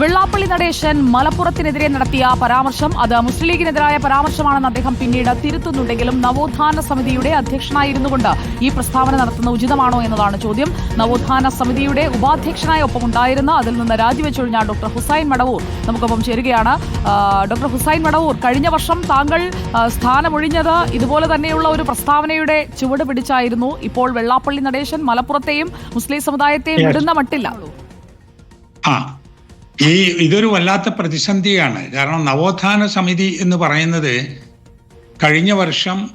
വെള്ളാപ്പള്ളി നടേശൻ മലപ്പുറത്തിനെതിരെ നടത്തിയ പരാമർശം. അത് മുസ്ലിം ലീഗിനെതിരായ പരാമർശമാണെന്ന് അദ്ദേഹം പിന്നീട് തിരുത്തുന്നുണ്ടെങ്കിലും നവോത്ഥാന സമിതിയുടെ അധ്യക്ഷനായിരുന്നു കൊണ്ട് ഈ പ്രസ്താവന നടത്തുന്ന ഉചിതമാണോ എന്നതാണ് ചോദ്യം. നവോത്ഥാന സമിതിയുടെ ഉപാധ്യക്ഷനായ ഒപ്പം ഉണ്ടായിരുന്ന അതിൽ നിന്ന് രാജിവെച്ചൊഴിഞ്ഞ ഡോക്ടർ ഹുസൈൻ മടവൂർ നമുക്കൊപ്പം ചേരുകയാണ്. ഡോക്ടർ ഹുസൈൻ മടവൂർ കഴിഞ്ഞ വർഷം താങ്കൾ സ്ഥാനമൊഴിഞ്ഞത് ഇതുപോലെ തന്നെയുള്ള ഒരു പ്രസ്താവനയുടെ ചുവട് പിടിച്ചായിരുന്നു. ഇപ്പോൾ വെള്ളാപ്പള്ളി നടേശൻ മലപ്പുറത്തെയും മുസ്ലിം സമുദായത്തെയും. വിടുന്ന മട്ടില്ല. ആ ഈ ഇതൊരു വല്ലാത്ത പ്രതിസന്ധിയാണ്. കാരണം നവോത്ഥാന സമിതി എന്ന് പറയുന്നത് കഴിഞ്ഞ വർഷം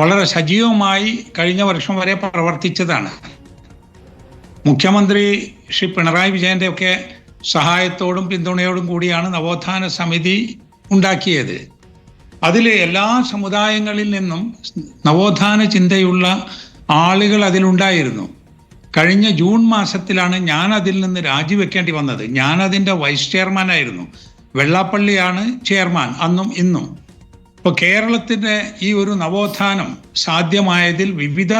വളരെ സജീവമായി കഴിഞ്ഞ വർഷം വരെ പ്രവർത്തിച്ചതാണ്. മുഖ്യമന്ത്രി ശ്രീ പിണറായി വിജയന്റെ ഒക്കെ സഹായത്തോടും പിന്തുണയോടും കൂടിയാണ് നവോത്ഥാന സമിതി ഉണ്ടാക്കിയത്. അതിൽ എല്ലാ സമുദായങ്ങളിൽ നിന്നും നവോത്ഥാന ചിന്തയുള്ള ആളുകൾ അതിലുണ്ടായിരുന്നു. കഴിഞ്ഞ ജൂൺ മാസത്തിലാണ് ഞാൻ അതിൽ നിന്ന് രാജിവെക്കേണ്ടി വന്നത്. ഞാൻ അതിന്റെ വൈസ് ചെയർമാൻ ആയിരുന്നു. വെള്ളാപ്പള്ളിയാണ് ചെയർമാൻ അന്നും ഇന്നും. ഇപ്പോൾ കേരളത്തിന്റെ ഈ ഒരു നവോത്ഥാനം സാധ്യമായതിൽ വിവിധ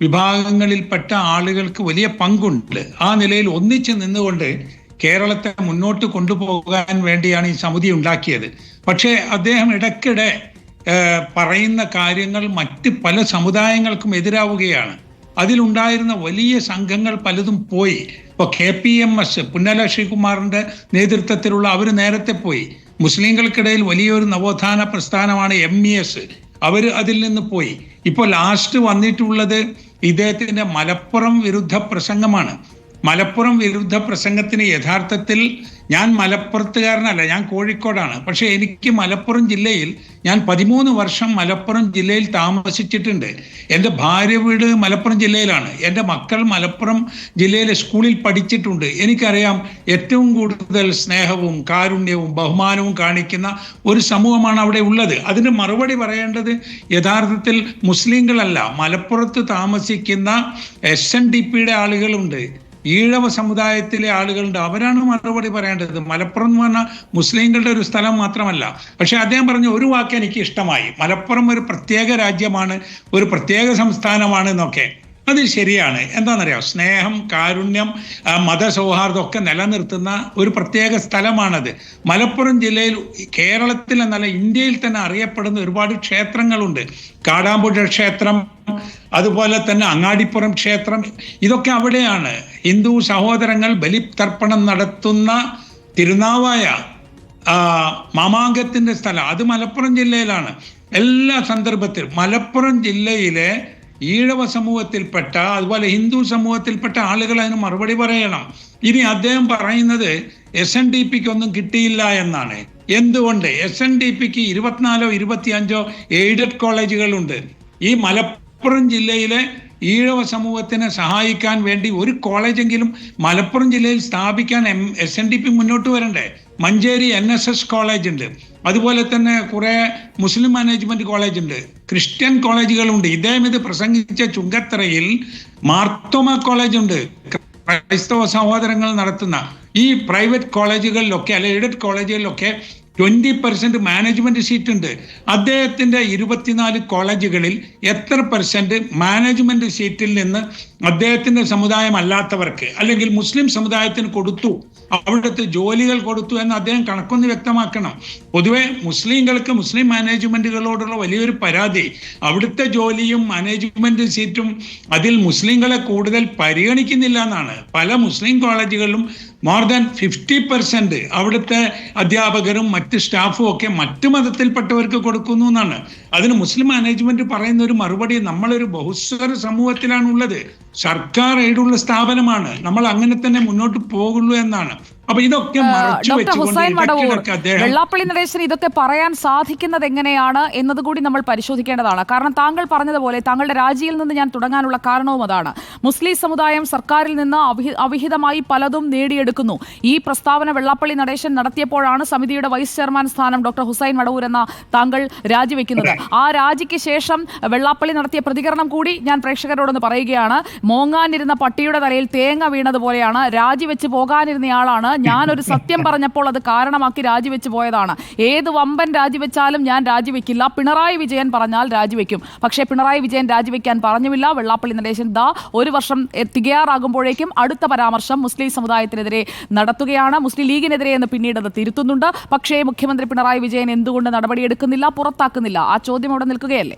വിഭാഗങ്ങളിൽപ്പെട്ട ആളുകൾക്ക് വലിയ പങ്കുണ്ട്. ആ നിലയിൽ ഒന്നിച്ച് നിന്നുകൊണ്ട് കേരളത്തെ മുന്നോട്ട് കൊണ്ടുപോകാൻ വേണ്ടിയാണ് ഈ സമിതി ഉണ്ടാക്കിയത്. പക്ഷേ അദ്ദേഹം ഇടയ്ക്കിടെ പറയുന്ന കാര്യങ്ങൾ മറ്റ് പല സമുദായങ്ങൾക്കും എതിരാവുകയാണ്. അതിലുണ്ടായിരുന്ന വലിയ സംഘങ്ങൾ പലതും പോയി. ഇപ്പോൾ K P M S Punnala ശ്രീകുമാറിന്റെ നേതൃത്വത്തിലുള്ള അവർ നേരത്തെ പോയി. മുസ്ലിങ്ങൾക്കിടയിൽ വലിയൊരു നവോത്ഥാന പ്രസ്ഥാനമാണ് എം ഇ എസ്. അവർ അതിൽ നിന്ന് പോയി. ഇപ്പോൾ ലാസ്റ്റ് വന്നിട്ടുള്ളത് ഇദ്ദേഹത്തിന്റെ മലപ്പുറം വിരുദ്ധ പ്രസംഗമാണ്. മലപ്പുറം വിരുദ്ധ പ്രസംഗത്തിന് യഥാർത്ഥത്തിൽ ഞാൻ മലപ്പുറത്തുകാരനല്ല ഞാൻ കോഴിക്കോടാണ്. പക്ഷെ എനിക്ക് മലപ്പുറം ജില്ലയിൽ ഞാൻ പതിമൂന്ന് വർഷം മലപ്പുറം ജില്ലയിൽ താമസിച്ചിട്ടുണ്ട്. എന്റെ ഭാര്യ വീട് മലപ്പുറം ജില്ലയിലാണ്. എന്റെ മക്കൾ മലപ്പുറം ജില്ലയിലെ സ്കൂളിൽ പഠിച്ചിട്ടുണ്ട്. എനിക്കറിയാം ഏറ്റവും കൂടുതൽ സ്നേഹവും കാരുണ്യവും ബഹുമാനവും കാണിക്കുന്ന ഒരു സമൂഹമാണ് അവിടെ ഉള്ളത്. അതിന് മറുപടി പറയേണ്ടത് യഥാർത്ഥത്തിൽ മുസ്ലിങ്ങളല്ല. മലപ്പുറത്ത് താമസിക്കുന്ന എസ് എൻ ഡി പിയുടെ ആളുകളുണ്ട്. ഈഴവ സമുദായത്തിലെ ആളുകളുണ്ട് അവരാണ് മറുപടി പറയേണ്ടത്. മലപ്പുറം എന്ന് പറഞ്ഞാൽ മുസ്ലിങ്ങളുടെ ഒരു സ്ഥലം മാത്രമല്ല. പക്ഷെ അദ്ദേഹം പറഞ്ഞ ഒരു വാക്ക് എനിക്ക് ഇഷ്ടമായി. മലപ്പുറം ഒരു പ്രത്യേക രാജ്യമാണ് ഒരു പ്രത്യേക സംസ്ഥാനമാണ് എന്നൊക്കെ. അത് ശരിയാണ്. എന്താണെന്നറിയാം? സ്നേഹം കാരുണ്യം മതസൗഹാർദ്ദം ഒക്കെ നിലനിർത്തുന്ന ഒരു പ്രത്യേക സ്ഥലമാണത്. മലപ്പുറം ജില്ലയിൽ കേരളത്തിൽ എന്നല്ല ഇന്ത്യയിൽ തന്നെ അറിയപ്പെടുന്ന ഒരുപാട് ക്ഷേത്രങ്ങളുണ്ട്. കാടാമ്പുഴ ക്ഷേത്രം അതുപോലെ തന്നെ അങ്ങാടിപ്പുറം ക്ഷേത്രം ഇതൊക്കെ അവിടെയാണ്. ഹിന്ദു സഹോദരങ്ങൾ ബലിതർപ്പണം നടത്തുന്ന തിരുനാവായ മാമാങ്കത്തിന്റെ സ്ഥലം. അത് മലപ്പുറം ജില്ലയിലാണ്. എല്ലാ സന്ദർഭത്തിലും മലപ്പുറം ജില്ലയിലെ ഈഴവ സമൂഹത്തിൽപ്പെട്ട അതുപോലെ ഹിന്ദു സമൂഹത്തിൽപ്പെട്ട ആളുകൾ അതിന് മറുപടി പറയണം. ഇനി അദ്ദേഹം പറയുന്നത് എസ് എൻ ഡി പിക്ക് ഒന്നും കിട്ടിയില്ല എന്നാണ്. എന്തുകൊണ്ട്? എസ് എൻ ഡി പിക്ക് ഇരുപത്തിനാലോ ഇരുപത്തിയഞ്ചോ എയ്ഡഡ് കോളേജുകളുണ്ട്. ഈ മലപ്പുറം ജില്ലയിലെ ഈഴവ സമൂഹത്തിനെ സഹായിക്കാൻ വേണ്ടി ഒരു കോളേജെങ്കിലും മലപ്പുറം ജില്ലയിൽ സ്ഥാപിക്കാൻ M S N D P മുന്നോട്ട് വരണ്ടേ? Manjeri N S S college ഉണ്ട് അതുപോലെ തന്നെ കുറെ മുസ്ലിം മാനേജ്മെന്റ് കോളേജ് ഉണ്ട്. ക്രിസ്ത്യൻ കോളേജുകളുണ്ട്. ഇദ്ദേഹം ഇത് പ്രസംഗിച്ച ചുങ്കത്തറയിൽ മാർത്തോമ കോളേജ് ഉണ്ട്. ക്രൈസ്തവ സഹോദരങ്ങൾ നടത്തുന്ന ഈ പ്രൈവറ്റ് കോളേജുകളിലൊക്കെ അല്ലെ എയ്ഡഡ് കോളേജുകളിലൊക്കെ ട്വന്റി പെർസെന്റ് മാനേജ്മെന്റ് സീറ്റ് ഉണ്ട്. അദ്ദേഹത്തിന്റെ ഇരുപത്തിനാല് കോളേജുകളിൽ എത്ര പെർസെന്റ് മാനേജ്മെന്റ് സീറ്റിൽ നിന്ന് അദ്ദേഹത്തിന്റെ സമുദായം അല്ലാത്തവർക്ക് അല്ലെങ്കിൽ മുസ്ലിം സമുദായത്തിന് കൊടുത്തു അവിടുത്തെ ജോലികൾ കൊടുത്തു എന്ന് അദ്ദേഹം കണക്കൊന്ന് വ്യക്തമാക്കണം. പൊതുവെ മുസ്ലിങ്ങൾക്ക് മുസ്ലിം മാനേജ്മെന്റുകളോടുള്ള വലിയൊരു പരാതി അവിടുത്തെ ജോലിയും മാനേജ്മെന്റ് സീറ്റും അതിൽ മുസ്ലിങ്ങളെ കൂടുതൽ പരിഗണിക്കുന്നില്ല എന്നാണ്. പല മുസ്ലിം കോളേജുകളിലും മോർ ദാൻ ഫിഫ്റ്റി പെർസെന്റ് അവിടുത്തെ അധ്യാപകരും മറ്റ് സ്റ്റാഫും ഒക്കെ മറ്റു മതത്തിൽപ്പെട്ടവർക്ക് കൊടുക്കുന്നു എന്നാണ്. അതിന് മുസ്ലിം മാനേജ്മെന്റ് പറയുന്ന ഒരു മറുപടി നമ്മളൊരു ബഹുസ്വര സമൂഹത്തിലാണ് ഉള്ളത് സർക്കാർ എയ്ഡുള്ള സ്ഥാപനമാണ്. നമ്മൾ അങ്ങനെ തന്നെ മുന്നോട്ട് പോകുള്ളൂ എന്നാണ്. ഡോക്ടർ ഹുസൈൻ വെള്ളാപ്പള്ളി നടേശന് ഇതൊക്കെ പറയാൻ സാധിക്കുന്നത് എങ്ങനെയാണ് എന്നതുകൂടി നമ്മൾ പരിശോധിക്കേണ്ടതാണ്. കാരണം താങ്കൾ പറഞ്ഞതുപോലെ താങ്കളുടെ രാജിയിൽ നിന്ന് ഞാൻ തുടങ്ങാനുള്ള കാരണവും അതാണ്. മുസ്ലിം സമുദായം സർക്കാരിൽ നിന്ന് അവിഹിതമായി പലതും നേടിയെടുക്കുന്നു. ഈ പ്രസ്താവന വെള്ളാപ്പള്ളി നടേശൻ നടത്തിയപ്പോഴാണ് സമിതിയുടെ വൈസ് ചെയർമാൻ സ്ഥാനം ഡോക്ടർ ഹുസൈൻ വടവൂർ എന്ന താങ്കൾ രാജിവെക്കുന്നത്. ആ രാജിക്ക് ശേഷം വെള്ളാപ്പള്ളി നടത്തിയ പ്രതികരണം കൂടി ഞാൻ പ്രേക്ഷകരോടൊന്ന് പറയുകയാണ്. മോങ്ങാനിരുന്ന പട്ടിയുടെ തലയിൽ തേങ്ങ വീണതുപോലെയാണ് രാജിവെച്ച് പോകാനിരുന്നയാളാണ് ഞാനൊരു സത്യം പറഞ്ഞപ്പോൾ അത് കാരണമാക്കി രാജിവെച്ച് പോയതാണ്. ഏത് വമ്പൻ രാജിവെച്ചാലും ഞാൻ രാജിവെക്കില്ല. പിണറായി വിജയൻ പറഞ്ഞാൽ രാജിവെക്കും. പക്ഷേ പിണറായി വിജയൻ രാജിവെക്കാൻ പറഞ്ഞുമില്ല വെള്ളാപ്പള്ളി നടേശൻ ദാ ഒരു വർഷം തികയാറാകുമ്പോഴേക്കും അടുത്ത പരാമർശം മുസ്ലിം സമുദായത്തിനെതിരെ നടത്തുകയാണ്. മുസ്ലിം ലീഗിനെതിരെ എന്ന് പിന്നീട് അത് തിരുത്തുന്നുണ്ട്. പക്ഷേ മുഖ്യമന്ത്രി പിണറായി വിജയൻ എന്തുകൊണ്ട് നടപടിയെടുക്കുന്നില്ല? പുറത്താക്കുന്നില്ല. ആ ചോദ്യം അവിടെ നിൽക്കുകയല്ലേ?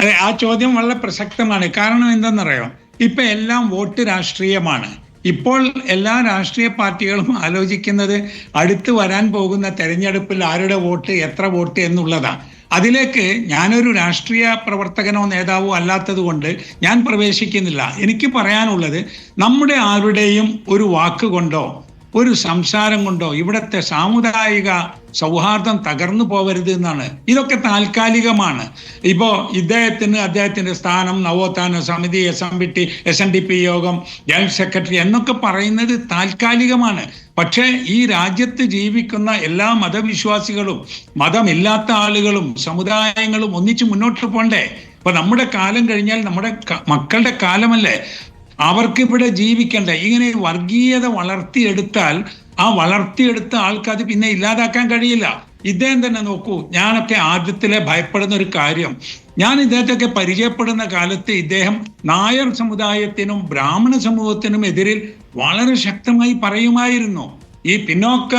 അതെ ആ ചോദ്യം വളരെ പ്രസക്തമാണ്. കാരണം എന്തെന്നറിയോ ഇപ്പൊ എല്ലാം വോട്ട് രാഷ്ട്രീയമാണ്. ഇപ്പോൾ എല്ലാ രാഷ്ട്രീയ പാർട്ടികളും ആലോചിക്കുന്നത് അടുത്ത് വരാൻ പോകുന്ന തെരഞ്ഞെടുപ്പിൽ ആരുടെ വോട്ട് എത്ര വോട്ട് എന്നുള്ളതാണ് അതിലേക്ക് ഞാനൊരു രാഷ്ട്രീയ പ്രവർത്തകനോ നേതാവോ അല്ലാത്തത് കൊണ്ട് ഞാൻ പ്രവേശിക്കുന്നില്ല. എനിക്ക് പറയാനുള്ളത് നമ്മുടെ ആരുടെയും ഒരു വാക്ക് കൊണ്ടോ ഒരു സംസാരം കൊണ്ടോ ഇവിടത്തെ സാമുദായിക സൗഹാർദ്ദം തകർന്നു പോവരുത് എന്നാണ്. ഇതൊക്കെ താൽക്കാലികമാണ്. ഇപ്പോൾ ഇദ്ദേഹത്തിന് അദ്ദേഹത്തിന്റെ സ്ഥാനം നവോത്ഥാന സമിതി S M P T S N D P യോഗം ജനറൽ സെക്രട്ടറി എന്നൊക്കെ പറയുന്നത് താൽക്കാലികമാണ്. പക്ഷേ ഈ രാജ്യത്ത് ജീവിക്കുന്ന എല്ലാ മതവിശ്വാസികളും മതമില്ലാത്ത ആളുകളും സമുദായങ്ങളും ഒന്നിച്ച് മുന്നോട്ട് പോണ്ടേ? അപ്പൊ നമ്മുടെ കാലം കഴിഞ്ഞാൽ നമ്മുടെ മക്കളുടെ കാലമല്ലേ? അവർക്ക് ഇവിടെ ജീവിക്കണ്ടേ? ഇങ്ങനെ വർഗീയത വളർത്തിയെടുത്താൽ ആ വളർത്തിയെടുത്ത ആൾക്ക് അത് പിന്നെ ഇല്ലാതാക്കാൻ കഴിയില്ല. ഇദ്ദേഹം തന്നെ നോക്കൂ ഞാനൊക്കെ ആദ്യത്തിലെ ഭയപ്പെടുന്ന ഒരു കാര്യം. ഞാൻ ഇദ്ദേഹത്തൊക്കെ പരിചയപ്പെടുന്ന കാലത്ത് ഇദ്ദേഹം നായർ സമുദായത്തിനും ബ്രാഹ്മണ സമൂഹത്തിനും എതിരിൽ വളരെ ശക്തമായി പറയുമായിരുന്നു. ഈ പിന്നോക്ക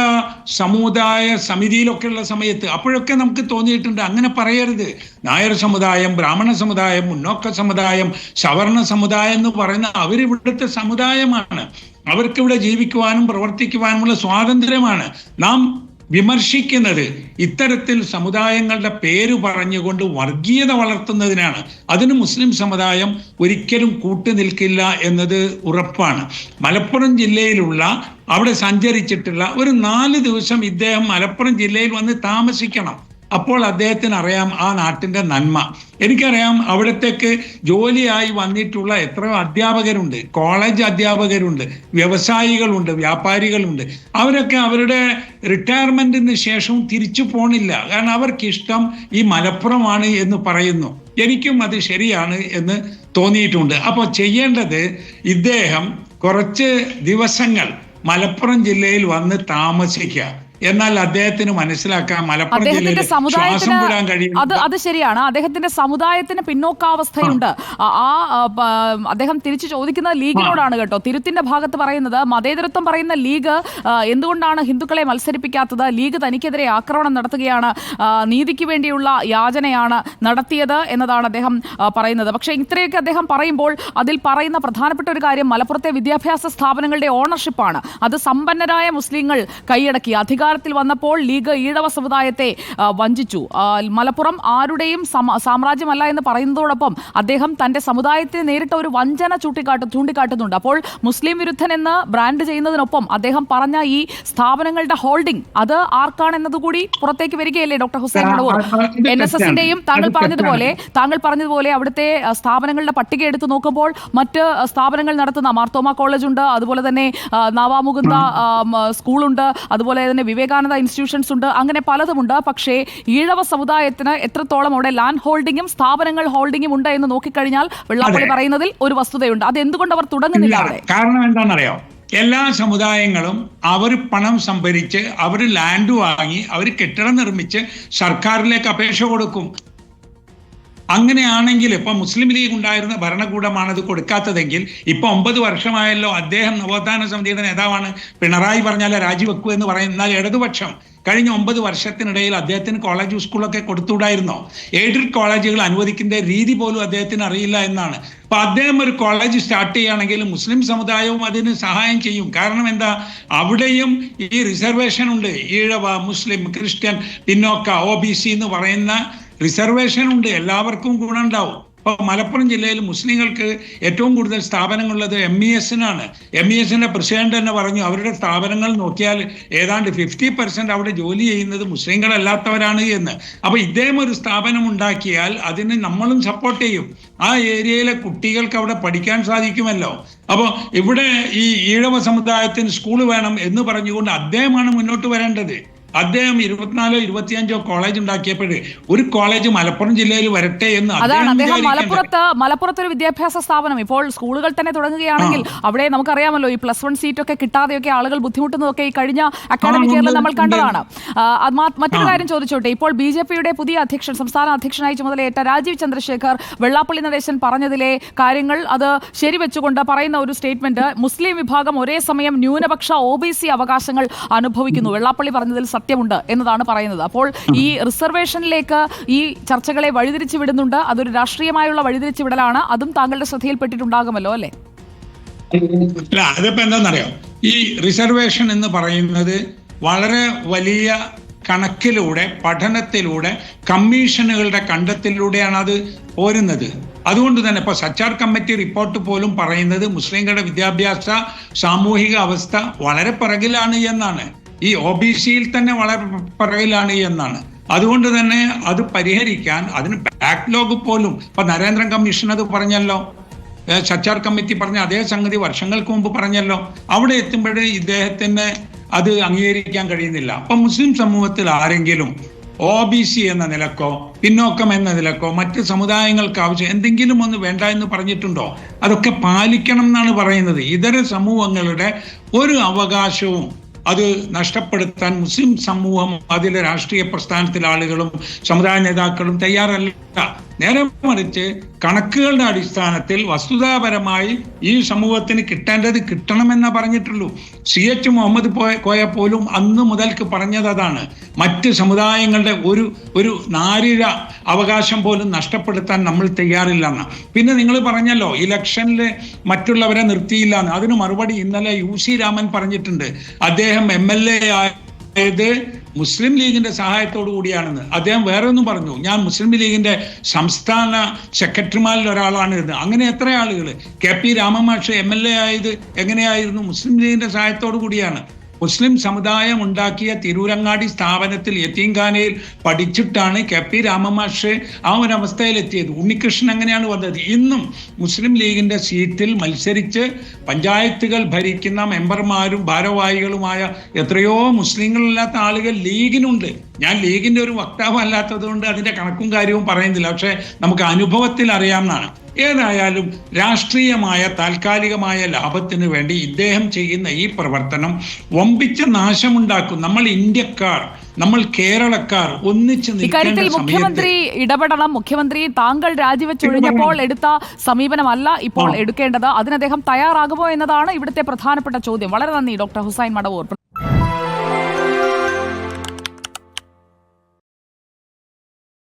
സമുദായ സമിതിയിലൊക്കെയുള്ള സമയത്ത് അപ്പോഴൊക്കെ നമുക്ക് തോന്നിയിട്ടുണ്ട് അങ്ങനെ പറയരുത്. നായർ സമുദായം ബ്രാഹ്മണ സമുദായം മുന്നോക്ക സമുദായം സവർണ സമുദായം എന്ന് പറയുന്ന അവരിവിടുത്തെ സമുദായമാണ്. അവർക്കിവിടെ ജീവിക്കുവാനും പ്രവർത്തിക്കുവാനുമുള്ള സ്വാതന്ത്ര്യമാണ്. നാം വിമർശിക്കുന്നത് ഇത്തരത്തിൽ സമുദായങ്ങളുടെ പേര് പറഞ്ഞുകൊണ്ട് വർഗീയത വളർത്തുന്നതിനാണ്. അതിന് മുസ്ലിം സമുദായം ഒരിക്കലും കൂട്ടുനിൽക്കില്ല എന്നത് ഉറപ്പാണ്. മലപ്പുറം ജില്ലയിലുള്ള അവിടെ സഞ്ചരിച്ചിട്ടുള്ള ഒരു നാല് ദിവസം ഇദ്ദേഹം മലപ്പുറം ജില്ലയിൽ വന്ന് താമസിക്കണം. അപ്പോൾ അദ്ദേഹത്തിന് അറിയാം ആ നാട്ടിന്റെ നന്മ. എനിക്കറിയാം അവിടത്തേക്ക് ജോലിയായി വന്നിട്ടുള്ള എത്രയോ അധ്യാപകരുണ്ട്. കോളേജ് അധ്യാപകരുണ്ട്. വ്യവസായികളുണ്ട് വ്യാപാരികളുണ്ട്. അവരൊക്കെ അവരുടെ റിട്ടയർമെന്റിന് ശേഷവും തിരിച്ചു പോണില്ല. കാരണം അവർക്കിഷ്ടം ഈ മലപ്പുറമാണ് എന്ന് പറയുന്നു. എനിക്കും അത് ശരിയാണ് എന്ന് തോന്നിയിട്ടുണ്ട്. അപ്പോൾ ചെയ്യേണ്ടത് ഇദ്ദേഹം കുറച്ച് ദിവസങ്ങൾ മലപ്പുറം ജില്ലയിൽ വന്ന് താമസിക്കുക. എന്നാൽ അദ്ദേഹത്തിന് മനസ്സിലാക്കാം. മലപ്പുറം അദ്ദേഹത്തിന്റെ ജില്ലയിൽ ശ്വാസം സമുദായത്തിന് വിടാൻ കഴിയും. അത് അത് ശരിയാണ്. അദ്ദേഹത്തിന്റെ സമുദായത്തിന് പിന്നോക്കാവസ്ഥയുണ്ട്. ആ- അദ്ദേഹം തിരിച്ചു ചോദിക്കുന്നത് ലീഗിനോടാണ് കേട്ടോ. തിരുത്തിന്റെ ഭാഗത്ത് പറയുന്നത് മതേതരത്വം പറയുന്ന ലീഗ് എന്തുകൊണ്ടാണ് ഹിന്ദുക്കളെ മത്സരിപ്പിക്കാത്തത്? ലീഗ് തനിക്കെതിരെ ആക്രമണം നടത്തുകയാണ്. നീതിക്ക് വേണ്ടിയുള്ള യാചനയാണ് നടത്തിയത് എന്നതാണ് അദ്ദേഹം പറയുന്നത്. പക്ഷേ ഇത്രയൊക്കെ അദ്ദേഹം പറയുമ്പോൾ അതിൽ പറയുന്ന പ്രധാനപ്പെട്ട ഒരു കാര്യം മലപ്പുറത്തെ വിദ്യാഭ്യാസ സ്ഥാപനങ്ങളുടെ ഓണർഷിപ്പാണ്. അത് സമ്പന്നരായ മുസ്ലിങ്ങൾ കൈയടക്കി. അധികാരത്തിൽ വന്നപ്പോൾ ലീഗ് ഈഴവ സമുദായത്തെ വഞ്ചിച്ചു. മലപ്പുറം ആരുടെയും സമ- സാമ്രാജ്യമല്ല എന്ന് പറയുന്നതോടൊപ്പം അദ്ദേഹം തന്റെ സമുദായത്തിന് നേരിട്ട ഒരു വഞ്ചന ചൂണ്ടിക്കാട്ടു ചൂണ്ടിക്കാട്ടുന്നുണ്ട്. അപ്പോൾ മുസ്ലിം വിരുദ്ധൻ എന്ന് ബ്രാൻഡ് ചെയ്യുന്നതിനൊപ്പം അദ്ദേഹം പറഞ്ഞ ഈ സ്ഥാപനങ്ങളുടെ ഹോൾഡിംഗ് അത് ആർക്കാണെന്നതുകൂടി പുറത്തേക്ക് വരികയല്ലേ ഡോക്ടർ ഹുസൈൻ ആ, എൻ എസ് എസിന്റെയും താങ്കൾ പറഞ്ഞതുപോലെ താങ്കൾ പറഞ്ഞതുപോലെ അവിടുത്തെ സ്ഥാപനങ്ങളുടെ പട്ടിക എടുത്തു നോക്കുമ്പോൾ മറ്റ് സ്ഥാപനങ്ങൾ നടത്തുന്ന മാർത്തോമ കോളേജ് ഉണ്ട് അതുപോലെ തന്നെ നവാമുകുന്ദ സ്കൂളുണ്ട് അതുപോലെ തന്നെ വിവേകാനന്ദ ഇൻസ്റ്റിറ്റ്യൂഷൻസ് ഉണ്ട്. അങ്ങനെ പലതുമുണ്ട് പക്ഷേ ഈഴവ സമുദായത്തിന് എത്രത്തോളം അവിടെ ലാൻഡ് ഹോൾഡിങ്ങും സ്ഥാപനങ്ങൾ ഹോൾഡിങ്ങും ഉണ്ട് എന്ന് നോക്കിക്കഴിഞ്ഞാൽ വെള്ളാപ്പള്ളി. പറയുന്നതിൽ ഒരു വസ്തുതയുണ്ട്. അത് എന്തുകൊണ്ട് അവർ തുടങ്ങുന്നില്ല അവിടെ? കാരണം എന്താണെന്നറിയോ? എല്ലാ സമുദായങ്ങളും അവർ പണം സംഭരിച്ച് അവർ ലാൻഡ് വാങ്ങി അവർ കെട്ടിടം നിർമ്മിച്ച് സർക്കാരിലേക്ക് അപേക്ഷ കൊടുക്കും. അങ്ങനെയാണെങ്കിൽ ഇപ്പൊ മുസ്ലിം ലീഗ് ഉണ്ടായിരുന്ന ഭരണകൂടമാണ് അത് കൊടുക്കാത്തതെങ്കിൽ ഇപ്പൊ ഒമ്പത് വർഷമായല്ലോ അദ്ദേഹം നവോത്ഥാന സമിതിയുടെ നേതാവാണ്. പിണറായി പറഞ്ഞാൽ രാജിവെക്കൂ എന്ന് പറയുന്നാൽ ഇടതുപക്ഷം കഴിഞ്ഞ ഒമ്പത് വർഷത്തിനിടയിൽ അദ്ദേഹത്തിന് കോളേജ് സ്കൂളൊക്കെ കൊടുത്തുകൂടായിരുന്നോ? എയ്ഡഡ് കോളേജുകൾ അനുവദിക്കുന്ന രീതി പോലും അദ്ദേഹത്തിന് അറിയില്ല എന്നാണ്. അപ്പൊ അദ്ദേഹം ഒരു കോളേജ് സ്റ്റാർട്ട് ചെയ്യുകയാണെങ്കിൽ മുസ്ലിം സമുദായവും അതിന് സഹായം ചെയ്യും. കാരണം എന്താ? അവിടെയും ഈ റിസർവേഷൻ ഉണ്ട്. ഈഴവ മുസ്ലിം ക്രിസ്ത്യൻ പിന്നോക്ക ഒ ബി സി എന്ന് പറയുന്ന റിസർവേഷൻ ഉണ്ട്. എല്ലാവർക്കും ഗുണമുണ്ടാവും. ഇപ്പൊ മലപ്പുറം ജില്ലയിൽ മുസ്ലിങ്ങൾക്ക് ഏറ്റവും കൂടുതൽ സ്ഥാപനങ്ങളുള്ളത് എം ഇ എസിനാണ് എം ഇ എസിന്റെ പ്രസിഡന്റ് തന്നെ പറഞ്ഞു അവരുടെ സ്ഥാപനങ്ങൾ നോക്കിയാൽ ഏതാണ്ട് ഫിഫ്റ്റി പെർസെന്റ് അവിടെ ജോലി ചെയ്യുന്നത് മുസ്ലിങ്ങളല്ലാത്തവരാണ് എന്ന്. അപ്പൊ ഇദ്ദേഹം ഒരു സ്ഥാപനം ഉണ്ടാക്കിയാൽ അതിന് നമ്മളും സപ്പോർട്ട് ചെയ്യും. ആ ഏരിയയിലെ കുട്ടികൾക്ക് അവിടെ പഠിക്കാൻ സാധിക്കുമല്ലോ. അപ്പോൾ ഇവിടെ ഈ ഈഴവ സമുദായത്തിന് സ്കൂൾ വേണം എന്ന് പറഞ്ഞുകൊണ്ട് അദ്ദേഹമാണ് മുന്നോട്ട് വരേണ്ടത്. അദ്ദേഹം ഇരുപത്തിനാലോ ഇരുപത്തിയഞ്ചോ കോളേജ് ഉണ്ടാക്കിയപ്പോൾ ഒരു കോളേജ് മലപ്പുറം ജില്ലയിൽ വരട്ടെ എന്ന് അതാണ് അദ്ദേഹം? മലപ്പുറത്ത് മലപ്പുറത്ത് ഒരു വിദ്യാഭ്യാസ സ്ഥാപനം. ഇപ്പോൾ സ്കൂളുകൾ തന്നെ തുടങ്ങുകയാണെങ്കിൽ അവിടെ നമുക്കറിയാമല്ലോ ഈ പ്ലസ് വൺ സീറ്റ് ഒക്കെ കിട്ടാതെയൊക്കെ ആളുകൾ ബുദ്ധിമുട്ടുന്നതൊക്കെ ഈ കഴിഞ്ഞ അക്കാഡമിക് ഇയറിൽ നമ്മൾ കണ്ടതാണ്. മറ്റൊരു കാര്യം ചോദിച്ചോട്ടെ ഇപ്പോൾ ബി ജെ പിയുടെ പുതിയ അധ്യക്ഷൻ സംസ്ഥാന അധ്യക്ഷനായി ചുമതലയേറ്റ രാജീവ് ചന്ദ്രശേഖർ വെള്ളാപ്പള്ളി നടേശൻ പറഞ്ഞതിലെ കാര്യങ്ങൾ അത് ശരിവെച്ചുകൊണ്ട് പറയുന്ന ഒരു സ്റ്റേറ്റ്മെന്റ് മുസ്ലിം വിഭാഗം ഒരേ സമയം ന്യൂനപക്ഷ ഒ ബി സി അവകാശങ്ങൾ അനുഭവിക്കുന്നു. വെള്ളാപ്പള്ളി പറഞ്ഞതിൽ സത്യമുണ്ട് എന്നതാണ് പറയുന്നത്. അപ്പോൾ ഈ റിസർവേഷനിലേക്ക് ഈ ചർച്ചകളെ വഴിതിരിച്ചു വിടുന്നുണ്ട്. അതൊരു രാഷ്ട്രീയമായുള്ള വഴിതിരിച്ചു വിടലാണ്. അതും താങ്കളുടെ ശ്രദ്ധയിൽപ്പെട്ടിട്ടുണ്ടാകുമല്ലോ അല്ലേ? അല്ല അതിപ്പോ എന്താണെന്നറിയോ? ഈ റിസർവേഷൻ എന്ന് പറയുന്നത് വളരെ വലിയ കണക്കിലൂടെ പഠനത്തിലൂടെ കമ്മീഷനുകളുടെ കണ്ടെത്തലിലൂടെയാണ് അത് പോരുന്നത്. അതുകൊണ്ട് തന്നെ ഇപ്പൊ സച്ചാർ കമ്മിറ്റി റിപ്പോർട്ട് പോലും പറയുന്നത് മുസ്ലിങ്ങളുടെ വിദ്യാഭ്യാസ സാമൂഹിക അവസ്ഥ വളരെ പിറകിലാണ് എന്നാണ്. ഈ ഒ ബി സിയിൽ തന്നെ വളരെ പിറകിലാണ് എന്നാണ്. അതുകൊണ്ട് തന്നെ അത് പരിഹരിക്കാൻ അതിന് ബാക്ക്ലോഗ് പോലും. ഇപ്പൊ നരേന്ദ്രൻ കമ്മീഷൻ അത് പറഞ്ഞല്ലോ. സച്ചാർ കമ്മിറ്റി പറഞ്ഞ അതേ സംഗതി വർഷങ്ങൾക്ക് മുമ്പ് പറഞ്ഞല്ലോ. അവിടെ എത്തുമ്പോഴേ ഇദ്ദേഹത്തിന് അത് അംഗീകരിക്കാൻ കഴിയുന്നില്ല. അപ്പൊ മുസ്ലിം സമൂഹത്തിൽ ആരെങ്കിലും ഒ ബി സി എന്ന നിലക്കോ പിന്നോക്കം എന്ന നിലക്കോ മറ്റ് സമുദായങ്ങൾക്ക് ആവശ്യം എന്തെങ്കിലും ഒന്ന് വേണ്ട എന്ന് പറഞ്ഞിട്ടുണ്ടോ? അതൊക്കെ പാലിക്കണം എന്നാണ് പറയുന്നത്. ഇതര സമൂഹങ്ങളുടെ ഒരു അവകാശവും അത് നഷ്ടപ്പെടുത്താൻ മുസ്ലിം സമൂഹം അതിലെ രാഷ്ട്രീയ പ്രസ്ഥാനത്തിലെ ആളുകളും സമുദായ നേതാക്കളും തയ്യാറല്ല. നേരെ മറിച്ച് കണക്കുകളുടെ അടിസ്ഥാനത്തിൽ വസ്തുതാപരമായി ഈ സമൂഹത്തിന് കിട്ടേണ്ടത് കിട്ടണമെന്ന പറഞ്ഞിട്ടുള്ളൂ. സി എച്ച് മുഹമ്മദ് കോയ പോലും അന്ന് മുതൽക്ക് പറഞ്ഞത് അതാണ്. മറ്റ് സമുദായങ്ങളുടെ ഒരു ഒരു നാരിഴ അവകാശം പോലും നഷ്ടപ്പെടുത്താൻ നമ്മൾ തയ്യാറില്ലെന്ന്. പിന്നെ നിങ്ങൾ പറഞ്ഞല്ലോ ഇലക്ഷനിൽ മറ്റുള്ളവരെ നിർത്തിയില്ല എന്ന് അതിന് മറുപടി ഇന്നലെ യു സി രാമൻ പറഞ്ഞിട്ടുണ്ട്. അദ്ദേഹം എം എൽ എ ആയത് മുസ്ലിം ലീഗിന്റെ സഹായത്തോടു കൂടിയാണെന്ന്. അദ്ദേഹം വേറെ ഒന്നും പറഞ്ഞു. ഞാൻ മുസ്ലിം ലീഗിന്റെ സംസ്ഥാന സെക്രട്ടറിമാരിൽ ഒരാളാണ് എന്ന് അങ്ങനെ എത്ര ആളുകൾ കെ പി രാമമാഷ് എം എൽ എ ആയത് എങ്ങനെയായിരുന്നു? മുസ്ലിം ലീഗിന്റെ സഹായത്തോടു കൂടിയാണ്. മുസ്ലിം സമുദായം ഉണ്ടാക്കിയ തിരൂരങ്ങാടി സ്ഥാപനത്തിൽ യത്തീംഖാനയിൽ പഠിച്ചിട്ടാണ് കെ പി രാമമാഷ് ആ ഒരു അവസ്ഥയിലെത്തിയത്. ഉണ്ണികൃഷ്ണൻ അങ്ങനെയാണ് വന്നത്? ഇന്നും മുസ്ലിം ലീഗിന്റെ സീറ്റിൽ മത്സരിച്ച് പഞ്ചായത്തുകൾ ഭരിക്കുന്ന മെമ്പർമാരും ഭാരവാഹികളുമായ എത്രയോ മുസ്ലിങ്ങളില്ലാത്ത ആളുകൾ ലീഗിനുണ്ട്. ഞാൻ ലീഗിന്റെ ഒരു വക്താവ് അല്ലാത്തത് കൊണ്ട് അതിന്റെ കണക്കും കാര്യവും പറയുന്നില്ല. പക്ഷെ നമുക്ക് അനുഭവത്തിൽ അറിയാവുന്നതാണ്. ഏതായാലും രാഷ്ട്രീയമായ താൽക്കാലികമായ ലാഭത്തിന് വേണ്ടി ഇദ്ദേഹം ചെയ്യുന്ന ഈ പ്രവർത്തനം വമ്പിച്ച നാശമുണ്ടാക്കും. നമ്മൾ ഇന്ത്യക്കാർ നമ്മൾ കേരളക്കാർ ഒന്നിച്ച് ഇക്കാര്യത്തിൽ മുഖ്യമന്ത്രി ഇടപെടണം. മുഖ്യമന്ത്രി താങ്കൾ രാജിവെച്ചൊഴിഞ്ഞപ്പോൾ എടുത്ത സമീപനമല്ല ഇപ്പോൾ എടുക്കേണ്ടത്. അതിന് അദ്ദേഹം തയ്യാറാകുമോ എന്നതാണ് ഇവിടുത്തെ പ്രധാനപ്പെട്ട ചോദ്യം. വളരെ നന്ദി ഡോക്ടർ ഹുസൈൻ മടവൂർ.